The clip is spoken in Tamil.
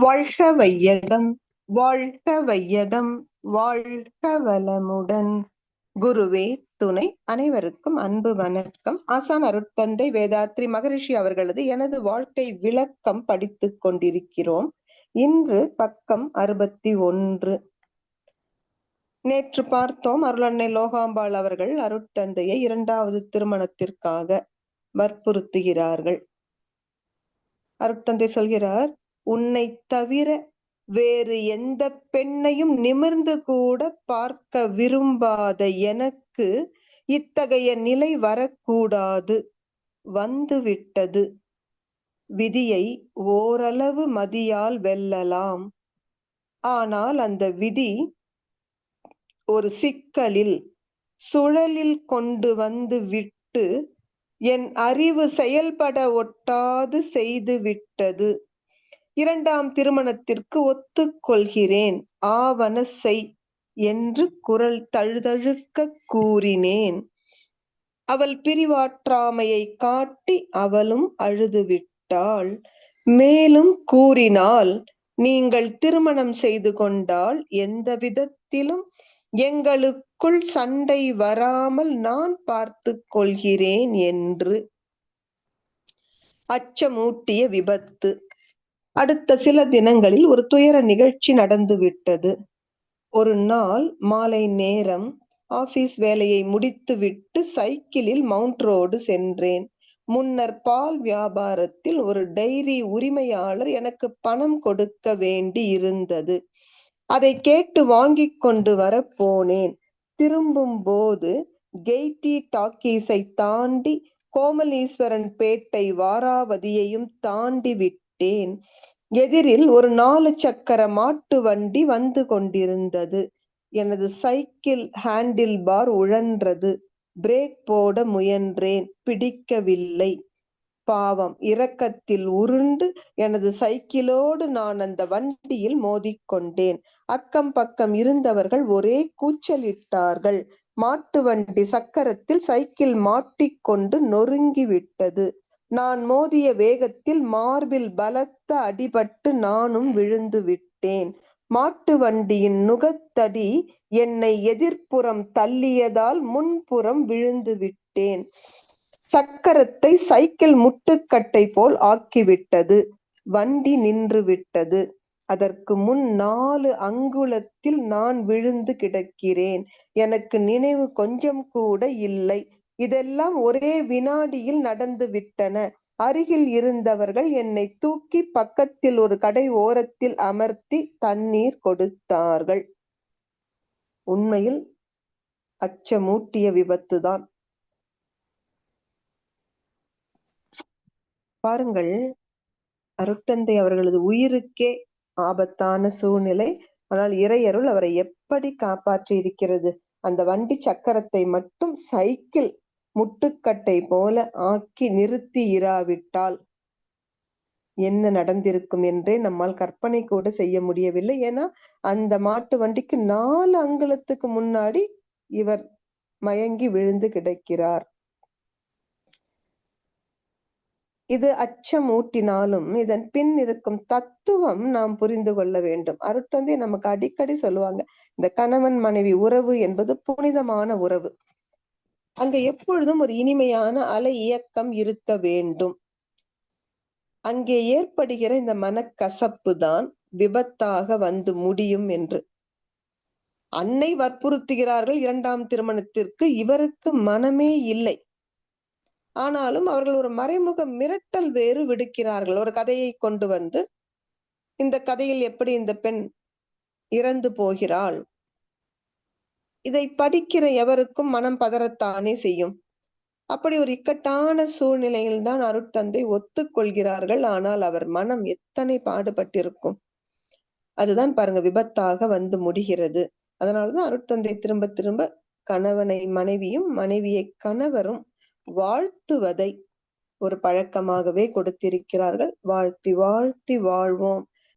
வாழ்க வையகம் வாழ்க வையகம் வாழ்க வளமுடன் குருவே துணை அனைவருக்கும் அன்பு வணக்கம். ஆசான் அருட்தந்தை வேதாத்ரி மகரிஷி அவர்களது எனது வாழ்க்கை விளக்கம் படித்துக் கொண்டிருக்கிறோம். இன்று பக்கம் அறுபத்தி ஒன்று. நேற்று பார்த்தோம் அருளன்னை லோகாம்பாள் அவர்கள் அருட்தந்தையை இரண்டாவது திருமணத்திற்காக வற்புறுத்துகிறார்கள். அருட்தந்தை சொல்கிறார் உன்னை தவிர வேறு எந்த பெண்ணையும் நிமிர்ந்து கூட பார்க்க விரும்பாத எனக்கு இத்தகைய நிலை வரக்கூடாது. வந்துவிட்டது. விதியை ஓரளவு மதியால் வெல்லலாம். ஆனால் அந்த விதி ஒரு சிக்கலில் சுழலில் கொண்டு வந்து விட்டு என் அறிவு செயல்பட ஒட்டாது செய்து விட்டது. இரண்டாம் திருமணத்திற்கு ஒத்துக்கொள்கிறேன். ஆவன செய் என்று குரல் தழுதழுக்க கூறினேன். அவள் பிரிவாற்றாமையை காட்டி அவளும் அழுதுவிட்டாள். மேலும் கூறினால் நீங்கள் திருமணம் செய்து கொண்டால் எந்த விதத்திலும் எங்களுக்குள் சண்டை வராமல் நான் பார்த்து கொள்கிறேன் என்று அச்சமூட்டிய விபத்து. அடுத்த சில தினங்களில் ஒரு துயர நிகழ்ச்சி நடந்து விட்டது. ஒரு நாள் மாலை நேரம் ஆபீஸ் வேலையை முடித்துவிட்டு சைக்கிளில் மவுண்ட் ரோடு சென்றேன். முன்னர் பால் வியாபாரத்தில் ஒரு டைரி உரிமையாளர் எனக்கு பணம் கொடுக்க வேண்டி இருந்தது. அதை கேட்டு வாங்கி கொண்டு வர போனேன். திரும்பும் போது கெய்டி டாக்கீஸை தாண்டி கோமலீஸ்வரன் பேட்டை வாராவதியையும் தாண்டி விட்டேன். எதிரில் ஒரு நாலு சக்கர மாட்டு வண்டி வந்து கொண்டிருந்தது. எனது சைக்கிள் ஹேண்டில் பார் உழன்றது. பிரேக் போட முயன்றேன். பிடிக்கவில்லை. பாவம் இரக்கத்தில் உருண்டு எனது சைக்கிளோடு நான் அந்த வண்டியில் மோதிக்கொண்டேன். அக்கம் பக்கம் இருந்தவர்கள் ஒரே கூச்சலிட்டார்கள். மாட்டு வண்டி சக்கரத்தில் சைக்கிள் மாட்டிக்கொண்டு நொறுங்கி விட்டது நான் மோதிய வேகத்தில் மார்பில் பலத்த அடிபட்டு நானும் விழுந்து விட்டேன். மாட்டு வண்டியின் நுகத்தடி என்னை எதிர்ப்புறம் தள்ளியதால் முன்புறம் விழுந்து விட்டேன். சக்கரத்தை சைக்கிள் முட்டுக்கட்டை போல் ஆக்கிவிட்டது. வண்டி நின்று விட்டது. அதற்கு முன் நாலு அங்குலத்தில் நான் விழுந்து கிடக்கிறேன். எனக்கு நினைவு கொஞ்சம் கூட இல்லை. இதெல்லாம் ஒரே வினாடியில் நடந்து விட்டன. அருகில் இருந்தவர்கள் என்னை தூக்கி பக்கத்தில் ஒரு கடை ஓரத்தில் அமர்த்தி தண்ணீர் கொடுத்தார்கள். உண்மையில் அச்சமூட்டிய விபத்துதான். பாருங்கள் அருட்டந்தை அவர்களது உயிருக்கே ஆபத்தான சூழ்நிலை. ஆனால் இறையருள் அவரை எப்படி காப்பாற்றி இருக்கிறது அந்த வண்டி சக்கரத்தை மட்டும் சைக்கிள் முட்டுக்கட்டை போல ஆக்கி நிறுத்தி இராவிட்டால் என்ன நடந்திருக்கும் என்றே நம்மால் கற்பனை கூட செய்ய முடியவில்லை. ஏன்னா அந்த மாட்டு வண்டிக்கு நாலு அங்குலத்துக்கு முன்னாடி இவர் மயங்கி விழுந்து கிடக்கிறார். இது அச்சம் ஊட்டினாலும் இதன் பின் இருக்கும் தத்துவம் நாம் புரிந்து கொள்ள வேண்டும். அருட்தந்தை நமக்கு அடிக்கடி சொல்லுவாங்க இந்த கணவன் மனைவி உறவு என்பது புனிதமான உறவு. அங்க எப்பொழுதும் ஒரு இனிமையான அலை இயக்கம் இருக்க வேண்டும். அங்கே ஏற்படுகிற இந்த மனக்கசப்பு தான் விபத்தாக வந்து முடியும் என்று. அன்னை வற்புறுத்துகிறார்கள் இரண்டாம் திருமணத்திற்கு இவருக்கு மனமே இல்லை. ஆனாலும் அவர்கள் ஒரு மறைமுக மிரட்டல் வேறு விடுக்கிறார்கள். ஒரு கதையை கொண்டு வந்து இந்த கதையில் எப்படி இந்த பெண் இறந்து போகிறாள்? இதை படிக்கிற எவருக்கும் மனம் பதறத்தானே செய்யும். அப்படி ஒரு இக்கட்டான சூழ்நிலையில் தான் அருட்தந்தை ஒத்துக்கொள்கிறார்கள். ஆனால் அவர் மனம் எத்தனை பாடுபட்டிருக்கும்? அதுதான் பாருங்க விபத்தாக வந்து முடிகிறது. அதனாலதான் அருட்தந்தை திரும்ப திரும்ப கணவனை மனைவியும் மனைவியை கணவரும் வாழ்த்துவதை ஒரு பழக்கமாகவே கொடுத்திருக்கிறார்கள். வாழ்த்தி வாழ்த்தி வாழ்வோம்.